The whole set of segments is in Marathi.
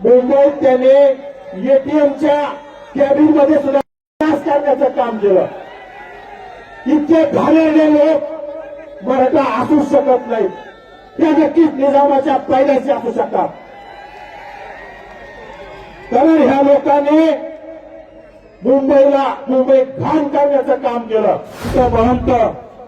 मुंबईत त्याने एटीएमच्या कॅबिनमध्ये सुद्धा विकास करण्याचं काम केलं. इतके घाणेरडे लोक मराठा असू शकत नाहीत. त्या नक्कीच निजामाच्या पैदाशी असू शकतात. कारण ह्या लोकांनी मुंबईला मुंबई घाण करण्याचं काम केलं. तिथं महंत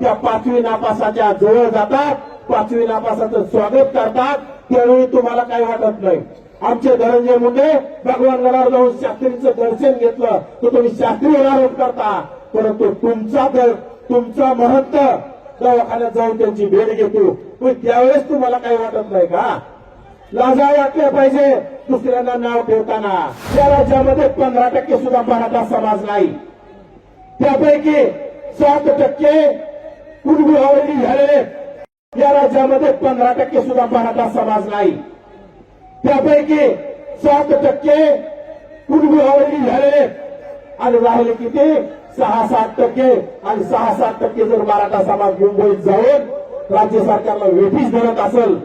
त्या पाचवी नापासाच्या जवळ जातात पाचवी नापासाचं स्वागत करतात त्यावेळी तुम्हाला काही वाटत नाही. आमचे धनंजय मुंडे भगवान गडावर जाऊन शास्त्रींचं दर्शन घेतलं. तर तुम्ही शास्त्रीवर आरोप करता. परंतु तुमचा दर तुमचा महंत दवाखान्यात जाऊन त्यांची भेट घेतो. पण त्यावेळेस तुम्हाला काही वाटत नाही का? लाजा वाटल्या पाहिजे दुसऱ्यांना नाव ठेवताना. या राज्यामध्ये पंधरा टक्के सुद्धा मराठा समाज नाही. त्यापैकी सात टक्के कुणबी झालेले या राज्यामध्ये पंधरा टक्के सुद्धा मराठा समाज नाही. त्यापैकी सात टक्के कुणबी झालेले आणि राहिले किती? सहा सात टक्के. आणि सहा सात टक्के जर मराठा समाज मुंबईत जाऊन राज्य सरकारला वेठीच धरत असेल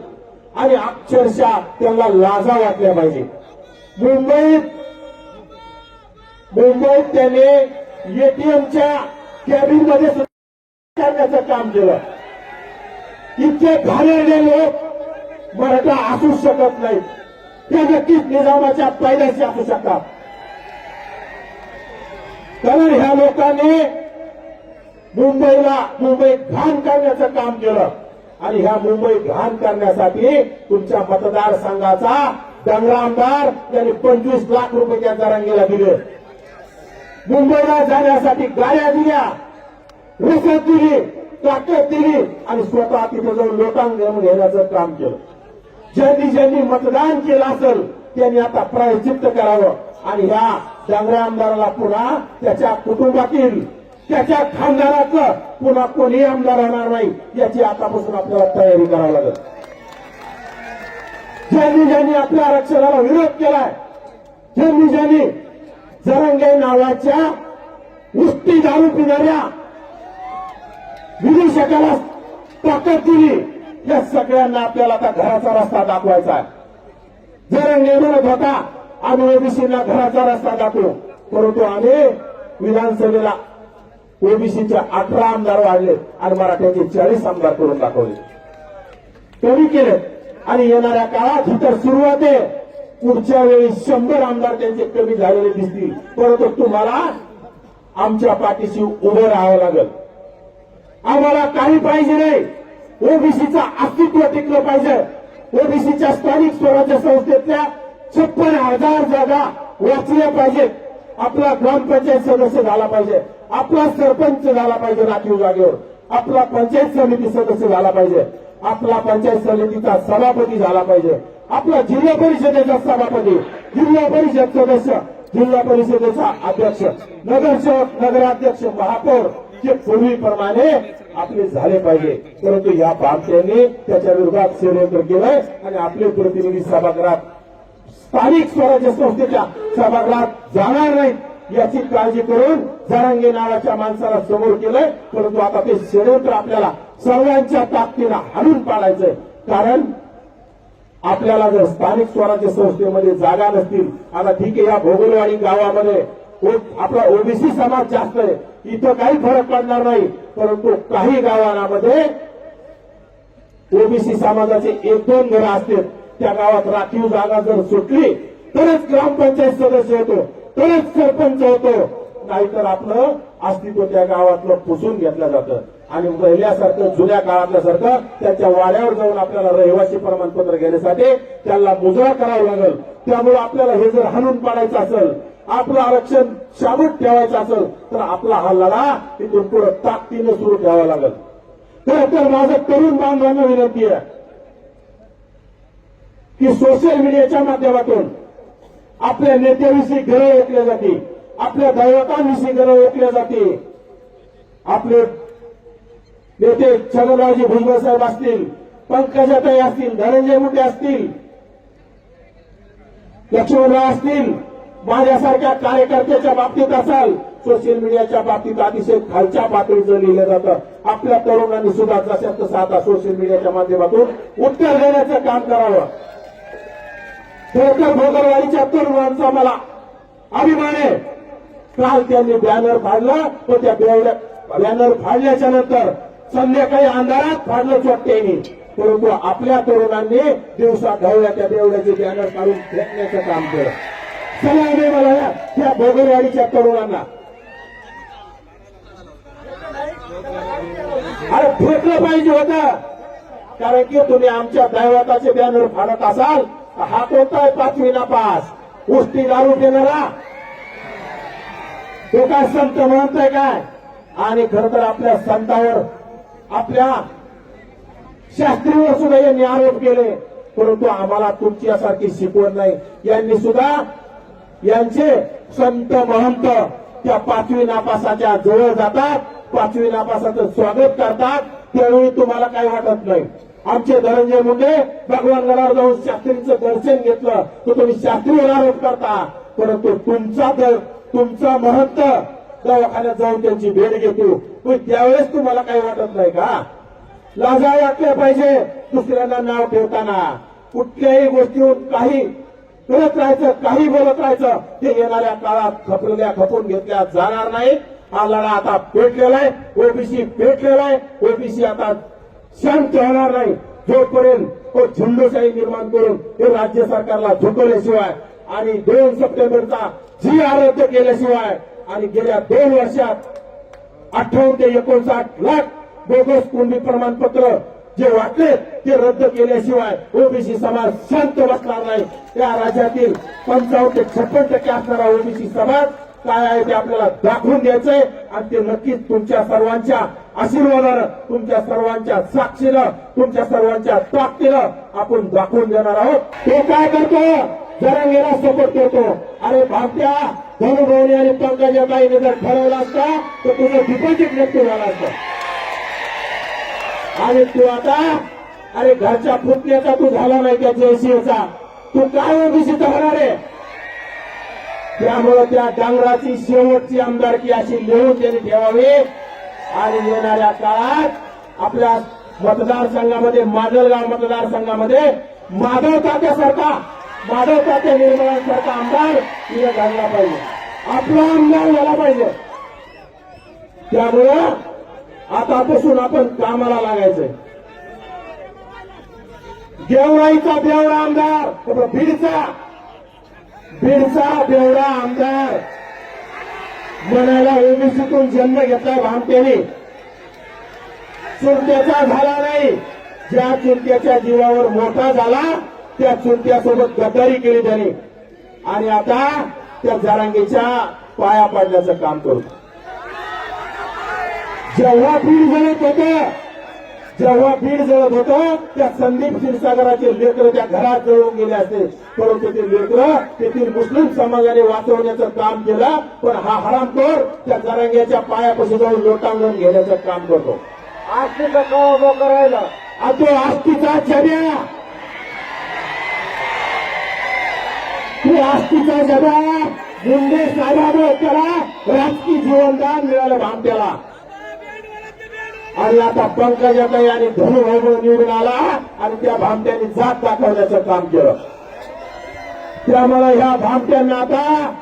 आणि अक्षरशः त्यांना लाजा वाटल्या पाहिजे. मुंबईत मुंबईत त्याने एटीएमच्या कॅबिनमध्ये करण्याचं काम केलं. इतके घाणेरडे लोक मराठा असूच शकत नाहीत. ते नक्कीच निजामाच्या पैदाशी असू शकतात कारण ह्या लोकांनी मुंबईला मुंबई घाण करण्याचं काम केलं. आणि ह्या मुंबई घाण करण्यासाठी तुमच्या मतदारसंघाचा डंगरा आमदार यांनी पंचवीस लाख रुपये त्या जरांगीला दिले. मुंबईला जाण्यासाठी गाड्या दिल्या रसद दिली ताकद दिली आणि स्वतः तिथे जाऊन लोटांग घेऊन घेण्याचं काम केलं. ज्यांनी ज्यांनी मतदान केलं असेल त्यांनी आता प्रायचित्त करावं. आणि ह्या डांगऱ्या आमदाराला पुन्हा त्याच्या कुटुंबातील त्याच्या खानदाराचं पुन्हा कोणी आमदार राहणार नाही याची आतापासून आपल्याला तयारी करावी लागेल. ज्यांनी ज्यांनी आपल्या आरक्षणाला विरोध केलाय ज्यांनी ज्यांनी जरंगे नावाच्या नुसती दारू पिणाऱ्या विदेशकाला ताकद दिली या सगळ्यांना आपल्याला आता घराचा रस्ता दाखवायचा आहे. जर म्हणत होता आम्ही ओबीसीला घराचा रस्ता दाखवू. परंतु आम्ही विधानसभेला ओबीसीचे अठरा आमदार वाढले आणि मराठ्याचे चाळीस आमदार करून दाखवले. कमी केले. आणि येणाऱ्या काळात ही तर सुरुवात आहे. पुढच्या वेळी शंभर आमदार त्यांचे कमी झालेले दिसतील. परंतु तुम्हाला आमच्या पाठीशी उभं राहावं लागेल. आम्हाला काही पाहिजे नाही. ओबीसीचं अस्तित्व टिकलं पाहिजे. ओबीसीच्या स्थानिक स्वराज्य संस्थेतल्या छप्पन हजार जागा वाचल्या पाहिजेत. आपला ग्रामपंचायत सदस्य झाला पाहिजे. आपला सरपंच झाला पाहिजे राखीव जागेवर. आपला पंचायत समिती सदस्य झाला पाहिजे. आपला पंचायत समितीचा सभापती झाला पाहिजे. आपला जिल्हा परिषदेचा सभापती जिल्हा परिषद सदस्य जिल्हा परिषदेचा अध्यक्ष नगरसेवक नगराध्यक्ष महापौर जे पूर्वीप्रमाणे आपले झाले पाहिजे. परंतु या बांधत्यांनी त्याच्या विरोधात षडयंत्र केलंय आणि आपले प्रतिनिधी सभागृहात स्थानिक स्वराज्य संस्थेच्या सभागृहात जाणार नाहीत. याची काळजी करून जरांगे नावाच्या माणसाला समोर केलंय. परंतु आता ते षडयंत्र आपल्याला सर्वांच्या ताकदीनं हाणून पाडायचंय. कारण आपल्याला जर स्थानिक स्वराज्य संस्थेमध्ये जागा नसतील आता ठीक आहे या भोगलवाडी गावामध्ये आपला ओबीसी समाज जास्त आहे. इथं काही फरक पडणार नाही परंतु काही गावांमध्ये ओबीसी समाजाचे एक दोन घरं असतील. त्या गावात राखीव जागा जर सुटली तरच ग्रामपंचायत सदस्य होतो तरच सरपंच होतो. नाहीतर आपलं अस्तित्व त्या गावातलं पुसून घेतलं जातं. आणि पहिल्यासारखं जुन्या काळातल्यासारखं त्याच्या वाड्यावर जाऊन आपल्याला रहिवासी प्रमाणपत्र घेण्यासाठी त्याला मुजरा करावं लागेल. त्यामुळे आपल्याला हे जर हाणून पाडायचं असेल आपलं आरक्षण शाबूत ठेवायचं असेल तर आपला हा लढा इथून पुढे ताकदीनं सुरू ठेवावा लागेल. खर तर माझं तरुण बांधवांना विनंती आहे की सोशल मीडियाच्या माध्यमातून आपल्या नेत्याविषयी घरं ओळखल्या जाते आपल्या दैवतांविषयी घरं ओळखल्या जाते आपले नेते छगनरावजी भुजबळ साहेब असतील पंकजाताई असतील धनंजय मुंडे असतील लक्ष्मणराव असतील माझ्यासारख्या कार्यकर्त्याच्या बाबतीत असाल सोशल मीडियाच्या बाबतीत अतिशय खालच्या पातळीचं लिहिलं जातं. आपल्या तरुणांनी सुद्धा जशा तसं आता सोशल मीडियाच्या माध्यमातून उत्तर देण्याचं काम करावं. खरतर भोगरवाडीच्या तरुणांचा मला अभिमान आहे. काल त्यांनी बॅनर फाडलं पण त्या बॅनर फाडल्याच्या नंतर संध्याकाळी अंधारात फाडलं चोट्ट्याने परंतु आपल्या तरुणांनी दिवसा ढवळ्या त्या देवळ्याचे बॅनर काढून फेकण्याचं काम केलं. सलाम मला त्या भोगरवाडीच्या तरुणांना. अरे फेकलं पाहिजे होतं. कारण की तुम्ही आमच्या दैवताचे बॅनर फाडत असाल तर हा कोणता आहे पाचवी ना पास. उष्टी दारू देणारा तो काय संत म्हणतोय काय? आणि खर तर आपल्या संतावर आपल्या शास्त्रीवर सुद्धा यांनी आरोप केले परंतु आम्हाला तुमची यासारखी शिकवण नाही. यांनी सुद्धा यांचे संत महंत त्या पाचवी नापासाच्या जवळ जातात पाचवी नापासाचं स्वागत करतात. त्यावेळी तुम्हाला काही वाटत नाही. आमचे धनंजय मुंडे भगवान गडावर जाऊन शास्त्रींचं दर्शन घेतलं तर तुम्ही शास्त्री आरोप करता. परंतु तुमचा दर तुमचा महंत दवाखान्यात जाऊन त्यांची भेट घेतो. पण त्यावेळेस तुम्हाला काही वाटत नाही का? लाजा वाटल्या पाहिजे दुसऱ्यांना नाव ठेवताना. कुठल्याही गोष्टीवर काही करत राहायचं काही बोलत राहायचं ते येणाऱ्या काळात खपलेल्या खपून घेतल्या जाणार नाही हा लढा आता पेटलेला आहे. ओबीसी पेटलेला आहे. ओबीसी आता शांत होणार नाही. जोपर्यंत तो झुंडूशाही निर्माण करून ते राज्य सरकारला झुकवल्याशिवाय आणि दोन सप्टेंबरचा जी आरोग्य केल्याशिवाय आणि गेल्या दोन वर्षात अठ्ठावन्न ते एकोणसाठ लाख बोगस कुंडी प्रमाणपत्र जे वाटले ते रद्द केल्याशिवाय ओबीसी समाज शांत बसणार नाही. त्या राज्यातील पंचावन्न ते छप्पन टक्के असणारा ओबीसी समाज काय आहे ते आपल्याला दाखवून द्यायचंय. आणि ते नक्कीच तुमच्या सर्वांच्या आशीर्वादानं तुमच्या सर्वांच्या साक्षीनं तुमच्या सर्वांच्या ताकदीनं आपण दाखवून देणार आहोत. तो काय करतो? जरांगेला सपोर्ट करतो अरे भामट्या धनुभवनी आणि पंकजाताईने जर ठरवलं असता तर तुझं डिपॉझिट नक्की झाला असतं. आणि तू आता अरे घरच्या फुटण्याचा तू झाला नाही त्या जयसिंहचा. तू काय ओबीसीचा होणार आहे? त्यामुळं त्या डांगराची शेवटची आमदारकी अशी लिहून त्यांनी ठेवावी. आणि येणाऱ्या काळात आपल्या मतदारसंघामध्ये माजलगाव मतदारसंघामध्ये माधव तात्यासारखा माधव तात्या निर्मळांसारखा आमदार तिला घालला पाहिजे. आपला आमदार झाला पाहिजे. त्यामुळं आतापासून आपण कामाला लागायचंय. देवराईचा देवरा आमदार बीडचा. बीडचा देवरा आमदार. म्हणायला ओबीसीतून जन्म घेतला भामटेने. चुलत्याचा झाला नाही. ज्या चुलत्याच्या जीवावर मोठा झाला त्या चुलत्यासोबत गद्दारी केली त्याने. आणि आता त्या जारांगीच्या पाया पाडण्याचं काम करतो जेव्हा बीड जळत होतं जेव्हा बीड जळत होतं त्या संदीप क्षीरसागराचे लेकर त्या घरात जळून गेले असते. परंतु ते लेकर तेथील मुस्लिम समाजाने वाचवण्याचं काम केलं पण हा हरामखोर त्या जरांग्याच्या पायापाशी जाऊन लोटांगण घेण्याचं काम करतो. आस्तीचं कवा उभं करायला? आ तो आस्तीचा जब्या. तू आस्तीचा जब्या. मुंडे साहेबामुळे त्याला राजकीय जीवनदान मिळालं भामट्याला. आणि आता पंकजाताई आणि धनुभाऊ निवडून आला आणि त्या भामट्यांनी जात दाखवण्याचं काम केलं. त्यामुळे ह्या भामट्यांना आता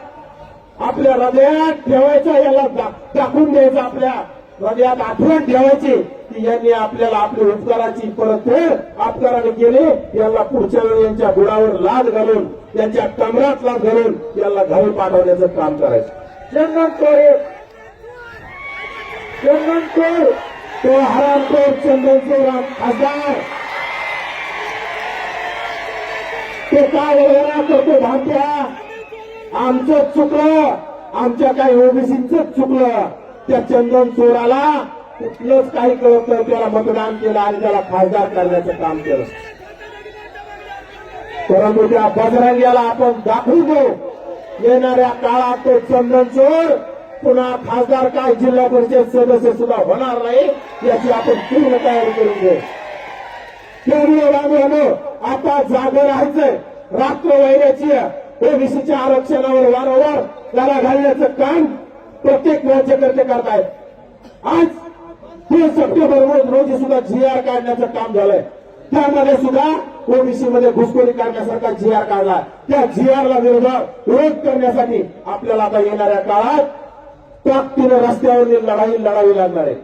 आपल्या हृदयात ठेवायचं याला टाकून दाखवून द्यायचं आपल्या हृदयात आठवण ठेवायची की यांनी आपल्याला आपल्या उपकाराची परतफेड अपकाराने केली. यांना पुढच्या वेळी यांच्या गुडावर लाद घालून त्यांच्या कमरात लाद घालून यांना घरी पाठवण्याचं काम करायचं. चंदन चोरी चंदन तो हरामखोर चंदनचोर खासदार ते काय वगैरे करतो भाग्या आमचं चुकलं आमच्या काही ओबीसीचं चुकलं. त्या चंदन चोराला कुठलंच काही कळत नाही त्याला मतदान केलं आणि त्याला खासदार करण्याचं काम केलं. परंतु त्या बजरंग्याला आपण दाखवू देऊ येणाऱ्या काळात तो चंदन चोर पुन्हा खासदार काय जिल्हा परिषद सदस्य सुद्धा होणार नाही याची आपण पूर्ण तयारी करून घेऊ. त्यामुळे आता जागे राहायचंय. रात्र वैराची ओबीसीच्या आरक्षणावर वारंवार त्याला घालण्याचं काम प्रत्येक राज्यकर्ते करतायत. आज तीन सप्टेंबर रोज रोजी सुद्धा जी आर काढण्याचं काम झालंय. त्यामध्ये सुद्धा ओबीसी मध्ये घुसखोरी करण्यासारखा जी आर काढला. त्या जी आरला विरोधात विरोध करण्यासाठी आपल्याला आता येणाऱ्या काळात त्यात तिला रस्त्यावरती लढाई लढावी लागणार आहे.